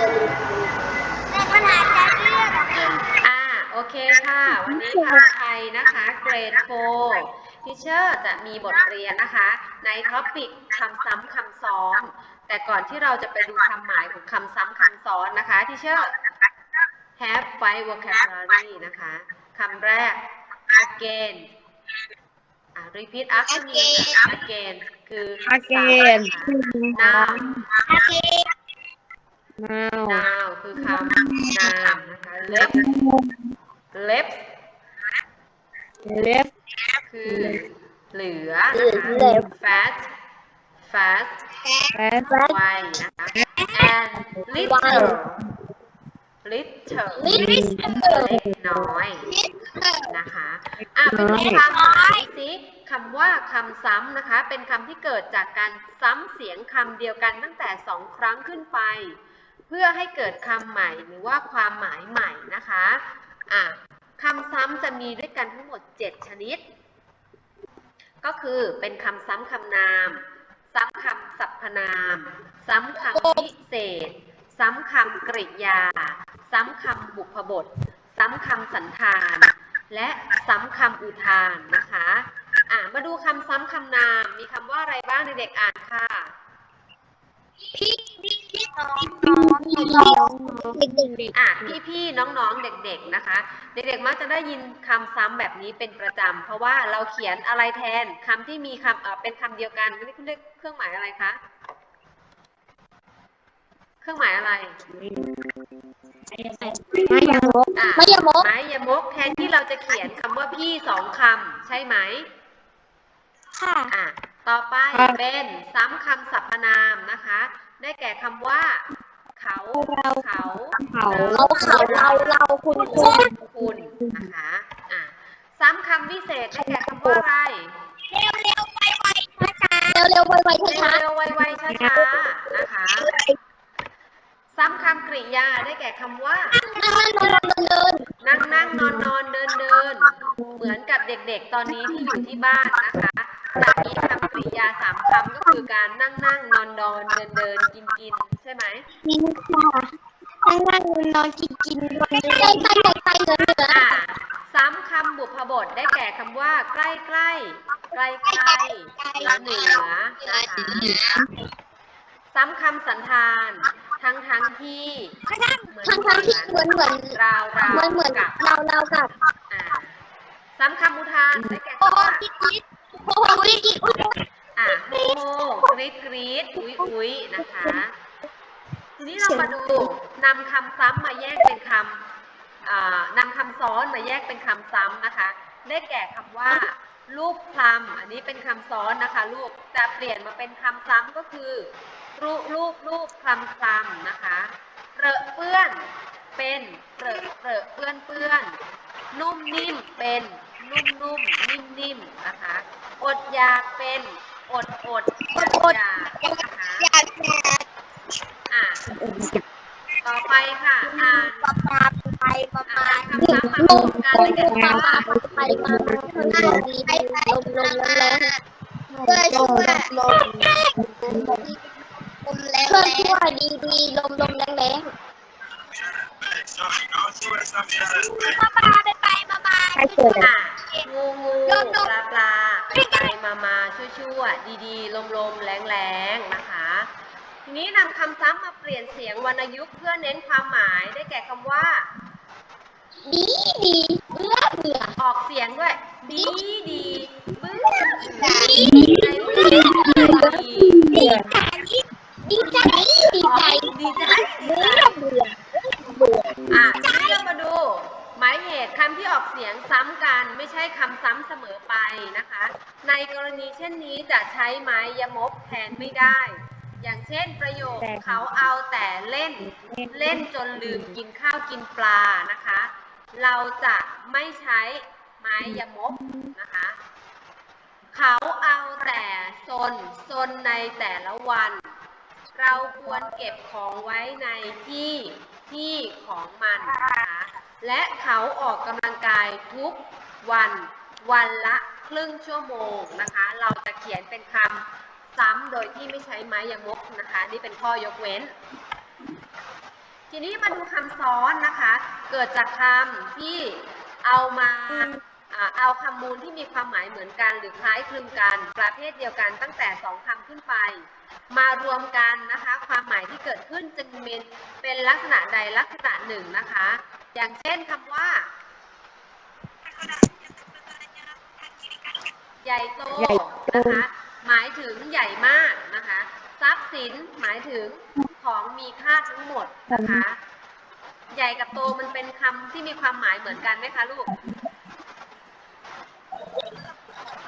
จะลืมแต่ปัญหาจะเลือกกินอ่าโอเคค่ะ วันนี้ภาษาไทยนะคะเกรดโฟทิเชอร์จะมีบทเรียนนะคะ ในท็อปิกคำซ้ำคำซ้อน แต่ก่อนที่เราจะไปดูความหมายของคำซ้ำคำซ้อนนะคะทิเชอร์ have five vocabulary นะคะคำแรก again อ่า repeat after me ค่ะ again คือ Again ซ้ำค่ะ now โอเค now now คือคำนามนะคะ left left left คือเหลือเหลือนะคะ left fast fast fast ไวนะคะ and little little ลิสเล็กน้อยนะคะอะไปดูความหมายสิคำว่าคำซ้ำนะคะ เป็นคำที่เกิดจากการซ้ำเสียงคำเดียวกันตั้งแต่สองครั้งขึ้นไป เพื่อให้เกิดคำใหม่หรือว่าความหมายใหม่นะคะอะคำซ้ำจะมีด้วยกันทั้งหมด 7 ชนิด ก็คือเป็นคำซ้ำคำนาม ซ้ำคำสรรพนาม ซ้ำคำพิเศษ ซ้ำคำกริยา ซ้ำคำบุพบท ซ้ำคำสันธาน และซ้ำคำอุทานนะคะอะมาดูคำซ้ำคำนาม มีคำว่าอะไรบ้างเด็กๆอ่านค่ะพี่พี่พี่น้อง องน้องเด็กอะพี่ๆน้องๆ เด็กๆนะคะ เด็กๆมักจะได้ยินคำซ้ำแบบนี้เป็นประจำเพราะว่าเราเขียนอะไรแทนคำที่มีคำเอ่อเป็นคำเดียวกันนี่คุณเรียกเครื่องหมายอะไรคะเครื่องหมายอะไร ไม่ยังลบอะ ไม่ยมกไม้ยมกแทนที่เราจะเขียนคำว่าพี่สองคำใช่ไหม ค่ะ อะ ต่อไปครับเป็นซ้ำคำสรรพนามนะคะ ได้แก่คำว่า เขาเขาเขาเราเขาเราเราคุณคุณคุณนะคะอะซ้ำคำพิเศษได้แก่คำว่าอะไร เร็วเร็วไวไวช้าช้าเร็วเร็วไวไวช้าช้าเร็วๆไวๆช้านะคะซ้ำคำกริยาได้แก่คำว่า นั่งนั่งนอนนอนเดิน นั่งนั่งนอนนอนเดินเดิน เหมือนกับเด็กๆตอนนี้ที่อยู่ที่บ้านนะคะ จะมีคำกริยาสามคำก็คือการนั่งนั่งนอนนอนเดินเดินกินกินใช่ไหมกินค่ะนั่งนั่งนอนกินกินใจใจใจใจเหนือเหนืออ่าซ้ำคำบุพบทได้แก่คำว่า ใกล้ใกล้ใกล้ใกล้เหนือเหนือนะคะซ้ำคำสันธาน ทั้งทั้งที่เหมือนทั้งทั้งที่เหมือนเหมือนราวราวเหมือนเหมือนกับเราเรากับอ่าซ้ำคำอุทานได้แก่โอ้คำว่ากิ๊กกิ๊ก โอ้กิ๊กกิ๊กอุ๊ยอ่าโมโมกรีดกรีดอุ้ยอุ้ยนะคะ ทีนี้เรามาดูนำคำซ้ำมาแยกเป็นคำนำคำซ้อนมาแยกเป็นคำซ้ำนะคะ ได้แก่คำว่ารูปคลำอันนี้เป็นคำซ้อนนะคะลูกจะเปลี่ยนมาเป็นคำซ้ำก็คือรูปรูปรูปคลำคลำนะคะเปรอะเปื้อนเป็นเปรอะเปรอะเปื้อนเปื้อนนุ่มนิ่มเป็น นุ่มนุ่มนิ่มนิ่มนะคะ อดอยากเป็น อดอดอดอยากนะคะอยากจะอะต่อไปค่ะ อ่านปลาปลาไปปลาปลาอ่านคำซ้ำมาพร้อมกันเลยกันค่ะว่าไปมาคนหน้าดีไปไปลมลมแรงเพื่อช่วยลมลมแรงเพื่อช่วยดีดีลมลมแรงแรงปลาปลาไปไปมามาใครเปิดอะอะ งูงูปลาปลาไปไปมามาชั่วชั่วดีดีลมลมแรงแรงนะคะ ทีนี้นำคำซ้ำมาเปลี่ยนเสียงวรรณยุกต์เพื่อเน้นความหมายได้แก่คำว่าดีดีเบื่อเบื่อออกเสียงด้วยดีดีบื้อ ดี ใจบื้อดี ดีใจดีใจดี ออก ใจ ดีใจ เบื่อเบื่อเบื่อ อะทีนี้เรามาดู หมายเหตุคำที่ออกเสียงซ้ำกัน ไม่ใช่คำซ้ำเสมอไป นะคะ ในกรณีเช่นนี้จะใช้ไม้ยมกแทนไม่ได้ อย่างเช่นประโยคเขาเอาแต่เล่นเล่นจนลืมกินข้าวกินปลานะคะ เราจะไม่ใช้ไม้ยมกนะคะ เขาเอาแต่ซนซนในแต่ละวัน เราควรเก็บของไว้ในที่ที่ของมันนะคะและเขาออกกำลังกายทุกวันวันละ ครึ่งชั่วโมงนะคะ เราจะเขียนเป็นคำซ้ำโดยที่ไม่ใช้ไม้ยมกนะคะ นี่เป็นข้อยกเว้น ทีนี้มาดูคำซ้อนนะคะ เกิดจากคำที่เอามาเอาคำมูลที่มีความหมายเหมือนกันหรือคล้ายคลึงกัน ประเภทเดียวกันตั้งแต่สองคำขึ้นไป มารวมกันนะคะ ความหมายที่เกิดขึ้นจึงเป็นเป็นลักษณะใดลักษณะหนึ่งนะคะ อย่างเช่นคำว่า ใหญ่โตใหญ่โต นะคะ หมายถึงใหญ่มากนะคะ ทรัพย์สินหมายถึงของมีค่าทั้งหมดนะคะ ใหญ่กับโตมันเป็นคำที่มีความหมายเหมือนกันไหมคะลูก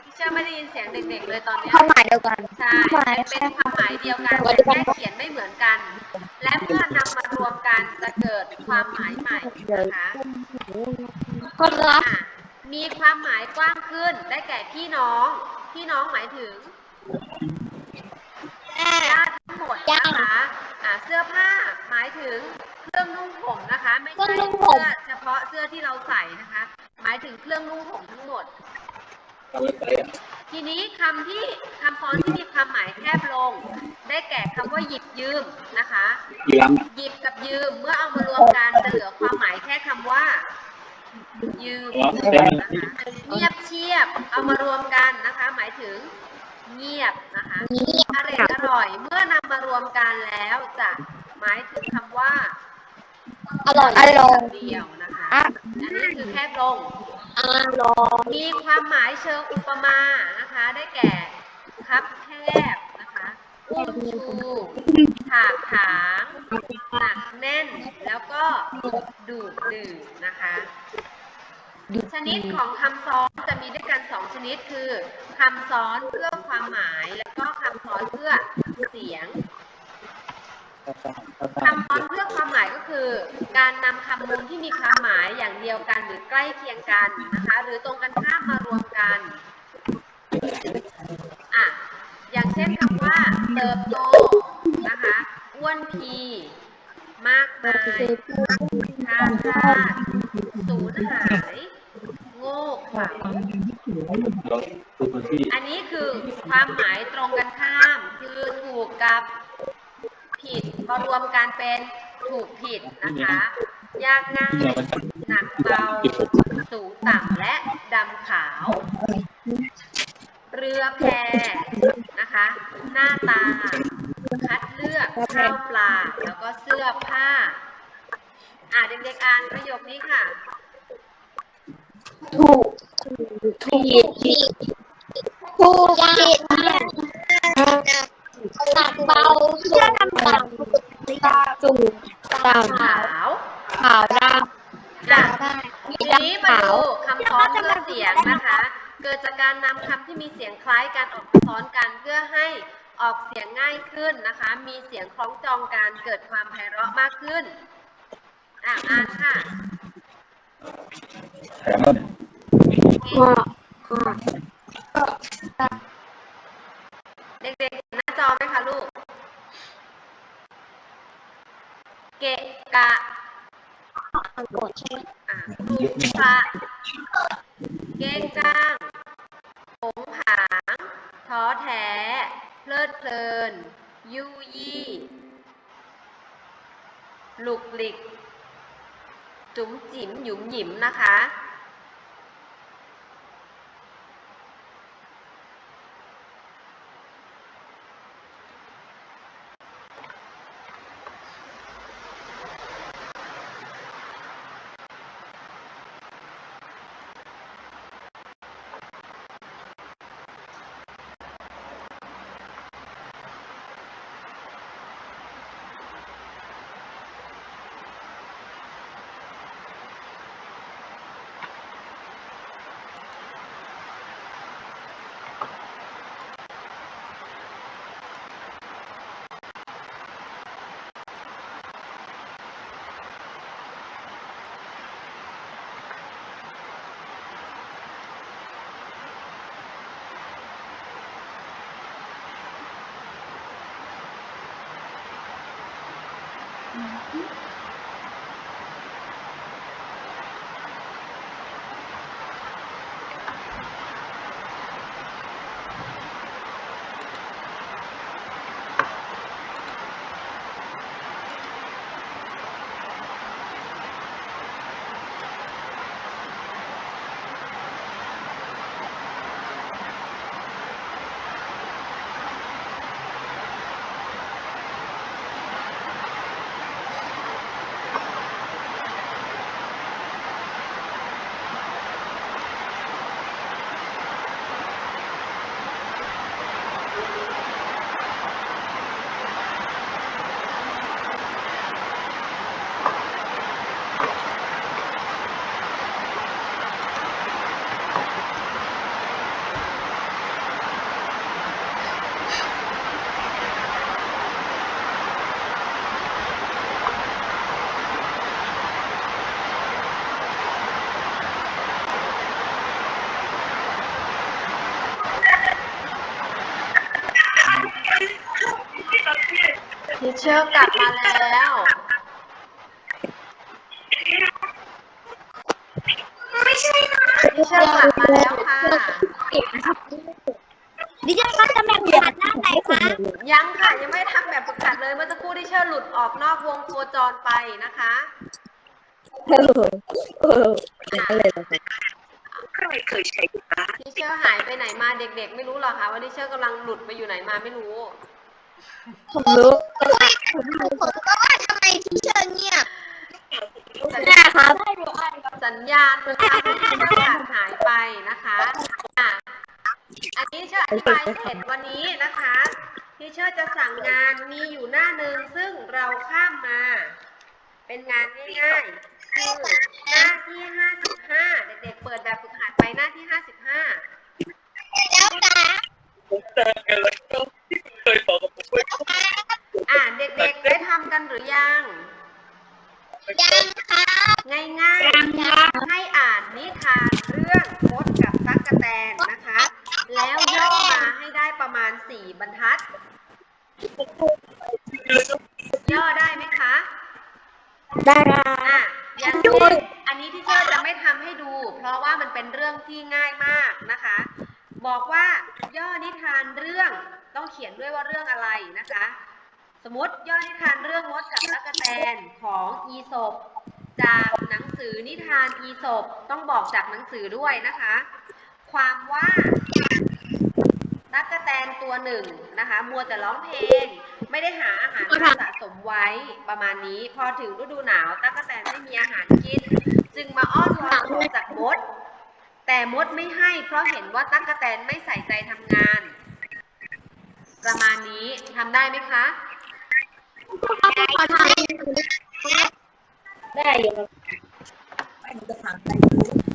พี่เชื่อไม่ได้ยินเสียงเด็กๆเลยตอนเนี้ย ความหมายเดียวกันใช่หมายเป็นความหมายเดียวกันวัแต่นนี้แค่เขียนไม่เหมือนกัน และเมื่อนำมารวมกันจะเกิดความหมายใหม่นะคะคนรักอะ มีความหมายกว้างขึ้น ได้แก่พี่น้อง พี่น้องหมายถึงญาติทั้งหมดนะคะอะเสื้อผ้าหมายถึงเครื่องนุ่งห่มนะคะ ไม่ใช่เสื้อเฉพาะเสื้อที่เราใส่นะคะ หมายถึงเครื่องนุ่งห่มทั้งหมด ทีนี้คำที่คำซ้อนที่มีความหมายแคบลง ได้แก่คำว่าหยิบยืมนะคะกี่ลำอะหยิบกับยืมเมื่อเอามารวมกันจะเหลือความหมายแค่คำว่า ยืมนะคะเงียบเชียบ เอามารวมกันนะคะ หมายถึงเงียบนะคะนี่อร่อยอร่อย เมื่อนำมารวมกันแล้วจะหมายถึงคำว่า อร่อยอร่อยคำเดียวนะคะอันนี้คือแคบลงอร่อยมีความหมายเชิงอุปมานะคะ ได้แก่คับแคบนะคะอุ้มชูถากถางหนักแน่น แล้วก็ดูดดื่มนะคะ ชนิดของคำซ้อนจะมีด้วยกันสองชนิดคือคำซ้อนเพื่อความหมาย แล้วก็คำซ้อนเพื่อเสียง คำซ้อนเพื่อความหมายก็คือ การนำคำมูลที่มีความหมายอย่างเดียวกันหรือใกล้เคียงกันนะคะ หรือตรงกันข้ามมารวมกันอะอย่างเช่นคำว่าเติบโตนะคะอ้วนพีมากมายคาคาดสูญหาย โง่เขลาเราคือพื้นที่อันนี้คือความหมายตรงกันข้าม คือถูกกับผิดมารวมกันเป็นถูกผิดนะคะ ยากง่ายหนักเบาสูงต่ำและดำขาว เรือแพนะคะ หน้าตา คัดเลือกข้าวปลา แล้วก็เสื้อผ้า อ่าเด็กๆอ่านประโยคนี้ค่ะ ถูกถูกผิดถูกผิดหนักเบาสูงต่ำสูงต่ำขาวขาวดอะำทีนี้มาดูคำซ้อนเพื่อเสียงนะคะ เกิดจากการนำคำที่มีเสียงคล้ายกันออกซ้อนกันเพื่อให้ออกเสียงง่ายขึ้นนะคะ มีเสียงคล้องจองกันเกิดความไพเราะมากขึ้น อ่านค่ะ ถมแล้วเนี่ยเด็กๆเห็นหน้าจอไหมคะลูก เกะกะกดใช่ไหมอะครุขระเก้งจ้างผงผางท้อแท้ เพลิดเพลินยู่ยี่หลุกหลิก จุ๋มจิ๋มหยุมหยิมนะคะ เชอร์กลับมาแล้วทีเชอร์กลับมาแล้วค่ะ ดิฉันก็จะแบบขาดหน้าไหนคะยังค่ะยังไม่ทำแบบฝึกหัดเลยเมื่อสักครู่ที่เชอร์หลุดออกนอกวงโคจรไปนะคะเออเอออะไรแบบนี้ทีเชอร์หายไปไหนมาเด็กๆ ไม่รู้หรอคะว่าทีเชอร์กำลังหลุดไปอยู่ไหนมาไม่รู้ ผมรู้ ผมก็ว่าทำไมที่เชิญเงียบนะครับ สัญญาณมันทำให้ทีเชอร์ขาหายไปนะคะอะอันนี้เชอร์อธิบายเสร็จวันนี้นะคะที่เชอร์จะสั่งงานมีอยู่หน้าหนึ่งซึ่งเราข้ามมา เป็นงานง่ายๆคือหน้าที่ 55 เด็กๆเปิดแบบฝึกหัดไปหน้าที่ 55 แล้วจ้า อ่านเด็กๆ ได้ทำกันหรือยัง ยังครับ ง่ายๆ ให้อ่านนิทานเรื่องมดกับตั๊กแตนนะคะ แล้วย่อมาให้ได้ประมาณ 4 บรรทัด ย่อได้ไหมคะ ได้ครับอะอย่างเช่นอันนี้ที่เชอร์จะไม่ทำให้ดู เพราะว่ามันเป็นเรื่องที่ง่ายมากนะคะ บอกว่าย่อนิทานเรื่องต้องเขียนด้วยว่าเรื่องอะไรนะคะ สมมติย่อนิทานเรื่องมดกับตั๊กแตนของอีสบจากหนังสือนิทานอีสบต้องบอกจากหนังสือด้วยนะคะ ความว่า ตั๊กแตนตัวหนึ่งนะคะ มัวแต่ร้องเพลง ไม่ได้หาอาหารมาสะสมไว้ประมาณนี้ พอถึงฤดูหนาวตั๊กแตนไม่มีอาหารกิน จึงมาอ้อนวอนขอจากมด แต่มดไม่ให้ เพราะเห็นว่าตั๊กแตนไม่ใส่ใจทำงาน ประมาณนี้ทำได้ไหมคะขอทำได้อยู่ครับ